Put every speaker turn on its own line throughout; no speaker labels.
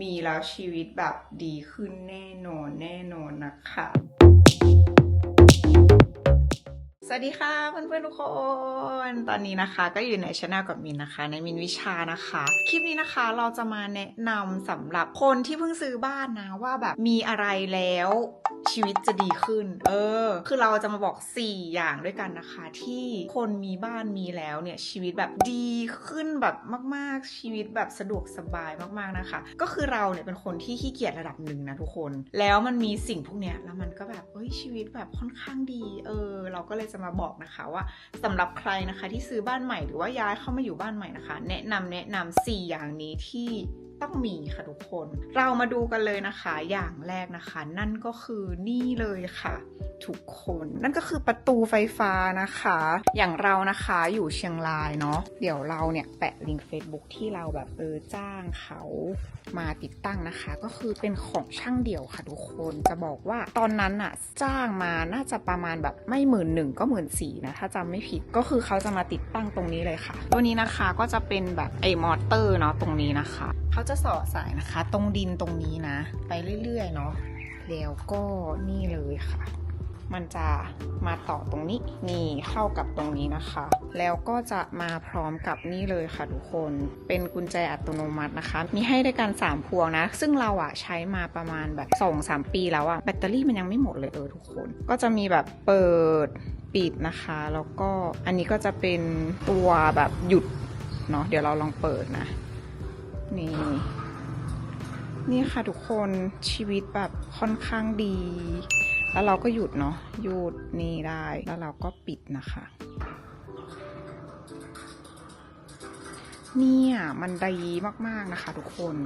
มีแล้วชีวิตแบบดีขึ้นแน่นอนแน่นอนนะคะ สวัสดีค่ะเพื่อนๆทุกคน ตอนนี้นะคะก็อยู่ในช anel กับมินนะคะ ในมินวิชานะคะ คลิปนี้นะคะเราจะมาแนะนำสำหรับคนที่เพิ่งซื้อบ้านนะว่าแบบมีอะไรแล้วชีวิตจะดีขึ้น เออ คือเราจะมาบอก 4 อย่างด้วยกันนะคะ ที่คนมีบ้านมีแล้วเนี่ยชีวิตแบบดีขึ้นแบบมาก ๆ ชีวิตแบบสะดวกสบายมากๆนะคะ ก็คือเราเนี่ยเป็นคนที่ขี้เกียจระดับหนึ่งนะทุกคน แล้วมันมีสิ่งพวกเนี้ยแล้วมันก็แบบเอ้ยชีวิตแบบค่อนข้างดี เออ เราก็เลยจะมาบอกนะคะว่าสำหรับใครนะคะที่ซื้อบ้านใหม่หรือว่าย้ายเข้ามาอยู่บ้านใหม่นะคะ แนะนำแนะนำ4อย่างนี้ที่ต้องมีค่ะทุกคน เรามาดูกันเลยนะคะ อย่างแรกนะคะ นั่นก็คือนี่เลยค่ะ ทุกคน นั่นก็คือประตูไฟฟ้านะคะ อย่างเรานะคะอยู่เชียงรายเนาะเดี๋ยวเราเนี่ยแปะลิงก์ Facebook ที่เราแบบเออจ้างเขามาติดตั้งนะคะ ก็คือเป็นของช่างเดี่ยวค่ะทุกคนจะบอกว่าตอนนั้นอะจ้างมาน่าจะประมาณแบบไม่หมื่นหนึ่งก็หมื่นสี่นะถ้าจำไม่ผิดก็คือเขาจะมาติดตั้งตรงนี้เลยค่ะ ตัวนี้นะคะก็จะเป็นแบบไอ้มอเตอร์เนาะตรงนี้นะคะเขาจะสอดสายนะคะ ตรงดินตรงนี้นะ ไปเรื่อยๆเนาะแล้วก็นี่เลยค่ะ มันจะมาต่อตรงนี้นี่เข้ากับตรงนี้นะคะ แล้วก็จะมาพร้อมกับนี่เลยค่ะทุกคน เป็นกุญแจอัตโนมัตินะคะ มีให้ด้วยกัน3พวงนะ ซึ่งเราอะใช้มาประมาณแบบ2-3 ปีแล้วอะแบตเตอรี่มันยังไม่หมดเลยเออทุกคน ก็จะมีแบบเปิดปิดนะคะ แล้วก็อันนี้ก็จะเป็นตัวแบบหยุดเนาะเดี๋ยวเราลองเปิดนะ นี่นี่ค่ะทุกคนชีวิตแบบค่อนข้างดี แล้วเราก็หยุดเนาะหยุดนี่ได้ แล้วเราก็ปิดนะคะ เนี่ยมันดีมากๆนะคะทุกคน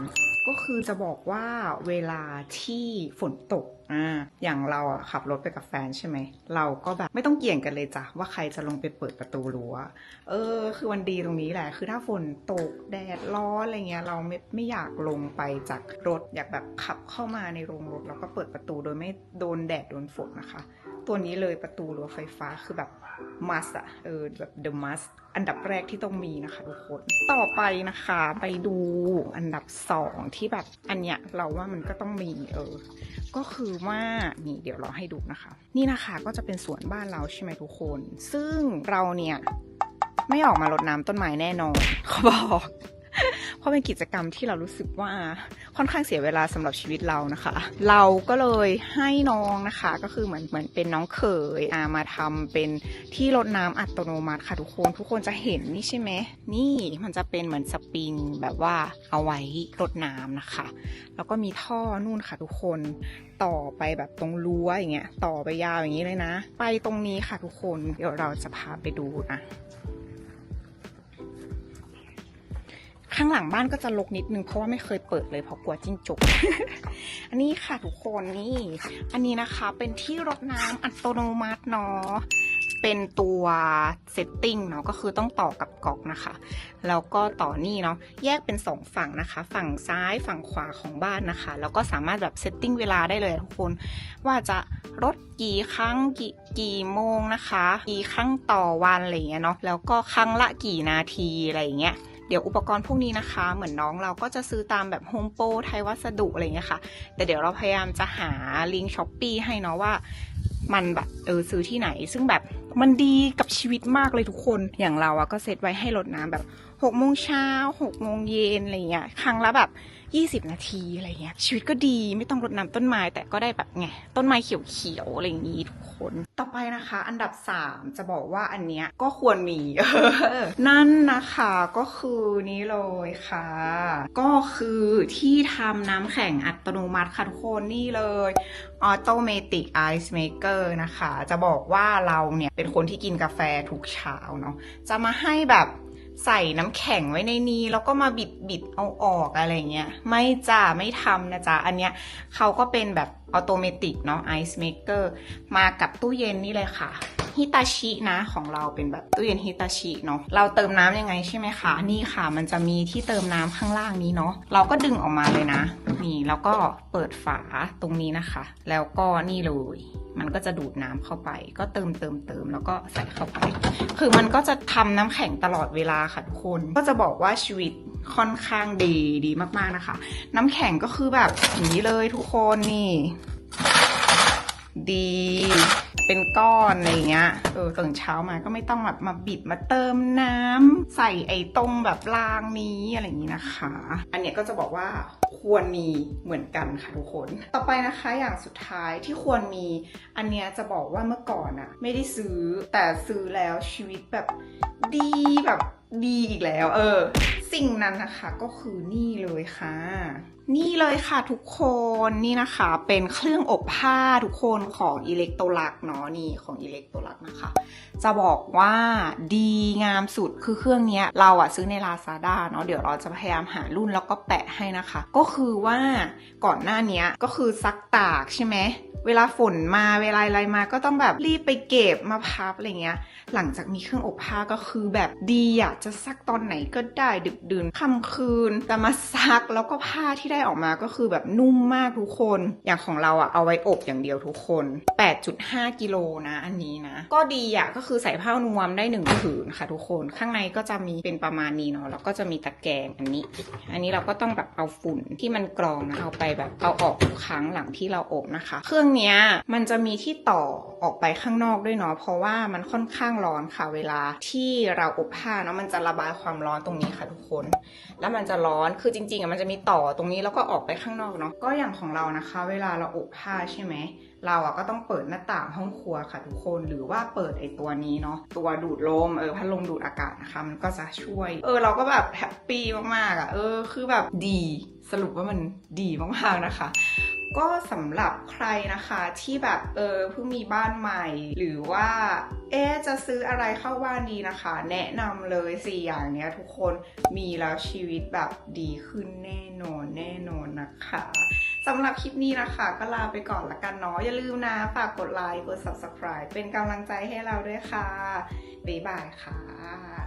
ก็คือจะบอกว่าเวลาที่ฝนตกอ่าอย่างเราอะขับรถไปกับแฟนใช่ไหม เราก็แบบไม่ต้องเกี่ยงกันเลยจ้ะว่าใครจะลงไปเปิดประตูรั้ว เออ คือมันดีตรงนี้แหละ คือถ้าฝนตกแดดร้อนอะไรเงี้ยเราไม่ไม่อยากลงไปจากรถอยากแบบขับเข้ามาในโรงรถแล้วก็เปิดประตูโดยไม่โดนแดดโดนฝนนะคะ ตัวนี้เลยประตูรั้วไฟฟ้าคือแบบ must อะเออแบบ the must อันดับแรกที่ต้องมีนะคะทุกคนต่อไปนะคะ ไปดูอันดับสองที่แบบอันเนี้ยเราว่ามันก็ต้องมีเออ ก็คือว่านี่เดี๋ยวเราให้ดูนะคะ นี่นะคะก็จะเป็นสวนบ้านเราใช่ไหมทุกคน ซึ่งเราเนี่ยไม่ออกมารดน้ำต้นไม้แน่นอนเขาบอก เพราะเป็นกิจกรรมที่เรารู้สึกว่าค่อนข้างเสียเวลาสำหรับชีวิตเรานะคะ เราก็เลยให้น้องนะคะ ก็คือเหมือนเหมือนเป็นน้องเขยอามาทำเป็นที่รดน้ำอัตโนมัติค่ะทุกคนทุกคนจะเห็นนี่ใช่ไหมนี่มันจะเป็นเหมือนสปริงแบบว่าเอาไว้รดน้ำนะคะ แล้วก็มีท่อนู่นค่ะทุกคนต่อไปแบบตรงรั้วอย่างเงี้ยต่อไปยาวอย่างนี้เลยนะ ไปตรงนี้ค่ะทุกคนเดี๋ยวเราจะพาไปดูนะ ข้างหลังบ้านก็จะรกนิดนึงเพราะว่าไม่เคยเปิดเลยเพราะกลัวจิ้งจก อันนี้ค่ะทุกคนนี่ อันนี้นะคะเป็นที่รดน้ำอัตโนมัติเนาะ เป็นตัวเซตติ้งเนาะก็คือต้องต่อกับก๊อกนะคะ แล้วก็ต่อนี่เนาะแยกเป็นสองฝั่งนะคะ ฝั่งซ้ายฝั่งขวาของบ้านนะคะ แล้วก็สามารถแบบเซตติ้งเวลาได้เลยทุกคน ว่าจะรดกี่ครั้งกี่กี่โมงนะคะ กี่ครั้งต่อวันอะไรอย่างเงี้ยเนาะ แล้วก็ครั้งละกี่นาทีอะไรอย่างเงี้ย เดี๋ยวอุปกรณ์พวกนี้นะคะ เหมือนน้องเราก็จะซื้อตามแบบโฮมโปรไทยวัสดุอะไรเงี้ยค่ะ แต่เดี๋ยวเราพยายามจะหาลิงก์ช้อปปีให้เนาะว่ามันแบบเออซื้อที่ไหน ซึ่งแบบมันดีกับชีวิตมากเลยทุกคนอย่างเราอะก็เซตไว้ให้รดน้ำแบบ หกโมงเช้าหกโมงเย็นอะไรเงี้ยครั้งละแบบ20นาทีอะไรเงี้ยชีวิตก็ดีไม่ต้องรดน้ำต้นไม้แต่ก็ได้แบบไงต้นไม้เขียวๆอะไรอย่างงี้ทุกคน ต่อไปนะคะ อันดับ3จะบอกว่าอันเนี้ยก็ควรมีนั่นนะคะก็คือนี้เลยค่ะ ก็คือที่ทำน้ำแข็งอัตโนมัติค่ะทุกคนนี่เลย Automatic Ice Maker นะคะ จะบอกว่าเราเนี่ยเป็นคนที่กินกาแฟทุกเช้าเนาะจะมาให้แบบ ใส่น้ำแข็งไว้ในนี้ แล้วก็มาบิดบิดเอาออกอะไรเงี้ย ไม่จ้าไม่ทำนะจ๊ะ อันเนี้ยเขาก็เป็นแบบ ออโตเมติกเนาะ Ice Maker มากับตู้เย็นนี่เลยค่ะฮิตาชินะของเราเป็นแบบตู้เย็นฮิตาชิเนาะเราเติมน้ำยังไงใช่ไหมคะ นี่ค่ะ มันจะมีที่เติมน้ำข้างล่างนี้เนาะเราก็ดึงออกมาเลยนะ นี่แล้วก็เปิดฝาตรงนี้นะคะ แล้วก็นี่เลยมันก็จะดูดน้ำเข้าไป ก็เติมเติมเติมแล้วก็ใส่เข้าไป คือมันก็จะทำน้ำแข็งตลอดเวลาค่ะทุกคน ก็จะบอกว่าชีวิต ค่อนข้างดีดีมาก ๆ นะคะ น้ำแข็งก็คือแบบอย่างนี้เลยทุกคนนี่ ดี เป็นก้อนอะไรเงี้ย เออตื่นเช้ามาก็ไม่ต้องแบบมาบิดมาเติมน้ำใส่ไอ้ตรงแบบรางนี้อะไรอย่างนี้นะคะ อันเนี้ยก็จะบอกว่าควรมีเหมือนกันค่ะทุกคน ต่อไปนะคะอย่างสุดท้ายที่ควรมี อันเนี้ยจะบอกว่าเมื่อก่อนอะไม่ได้ซื้อแต่ซื้อแล้วชีวิตแบบดีแบบดีอีกแล้ว เออ สิ่งนั้นนะคะก็คือนี่เลยค่ะ นี่เลยค่ะทุกคนนี่นะคะเป็นเครื่องอบผ้าทุกคนของอิเล็กโตลักเนาะนี่ของอิเล็กโตลักนะคะ จะบอกว่าดีงามสุดคือเครื่องนี้เราอะซื้อใน Lazada เนาะเดี๋ยวเราจะพยายามหารุ่นแล้วก็แปะให้นะคะ ก็คือว่าก่อนหน้านี้ก็คือซักตากใช่ไหมเวลาฝนมาเวลาอะไรมาก็ต้องแบบรีบไปเก็บมาพับอะไรเงี้ย หลังจากมีเครื่องอบผ้าก็คือแบบดีอะจะซักตอนไหนก็ได้ดึกดื่นค่ำคืนแต่มาซักแล้วก็ผ้าที่ได้ออกมาก็คือแบบนุ่มมากทุกคน อย่างของเราอะเอาไว้อบอย่างเดียวทุกคน 8.5 กิโลนะอันนี้นะ ก็ดีอะก็คือใส่ผ้านวมได้หนึ่งผืนค่ะทุกคน ข้างในก็จะมีเป็นประมาณนี้เนาะ แล้วก็จะมีตะแกรงอันนี้ อันนี้เราก็ต้องแบบเอาฝุ่นที่มันกรองนะเอาไปแบบเอาออกทุกครั้งหลังที่เราอบนะคะ เครื่องเนี้ยมันจะมีที่ต่อออกไปข้างนอกด้วยเนาะ เพราะว่ามันค่อนข้างร้อนค่ะเวลาที่เราอบผ้าเนาะมันจะระบายความร้อนตรงนี้ค่ะทุกคน แล้วมันจะร้อน คือจริงๆอะมันจะมีต่อตรงนี้แล้วก็ออกไปข้างนอกเนาะก็อย่างของเรานะคะ เวลาเราอบผ้าใช่ไหมเราอะก็ต้องเปิดหน้าต่างห้องครัวค่ะทุกคนหรือว่าเปิดไอตัวนี้เนาะตัวดูดลมเออพัดลมดูดอากาศนะคะมันก็จะช่วย เออเราก็แบบแฮปปี้มากๆอะเออคือแบบดีสรุปว่ามันดีมากๆนะคะ ก็สำหรับใครนะคะที่แบบเออเพิ่งมีบ้านใหม่ หรือว่าเอ๊จะซื้ออะไรเข้าบ้านดีนะคะ แนะนำเลยสี่อย่างเนี้ยทุกคนมีแล้วชีวิตแบบดีขึ้นแน่นอนแน่นอนนะคะสำหรับคลิปนี้นะคะ ก็ลาไปก่อนละกันเนาะอย่าลืมนะฝากกดไลค์กด subscribe เป็นกำลังใจให้เราด้วยค่ะ บ๊ายบายค่ะ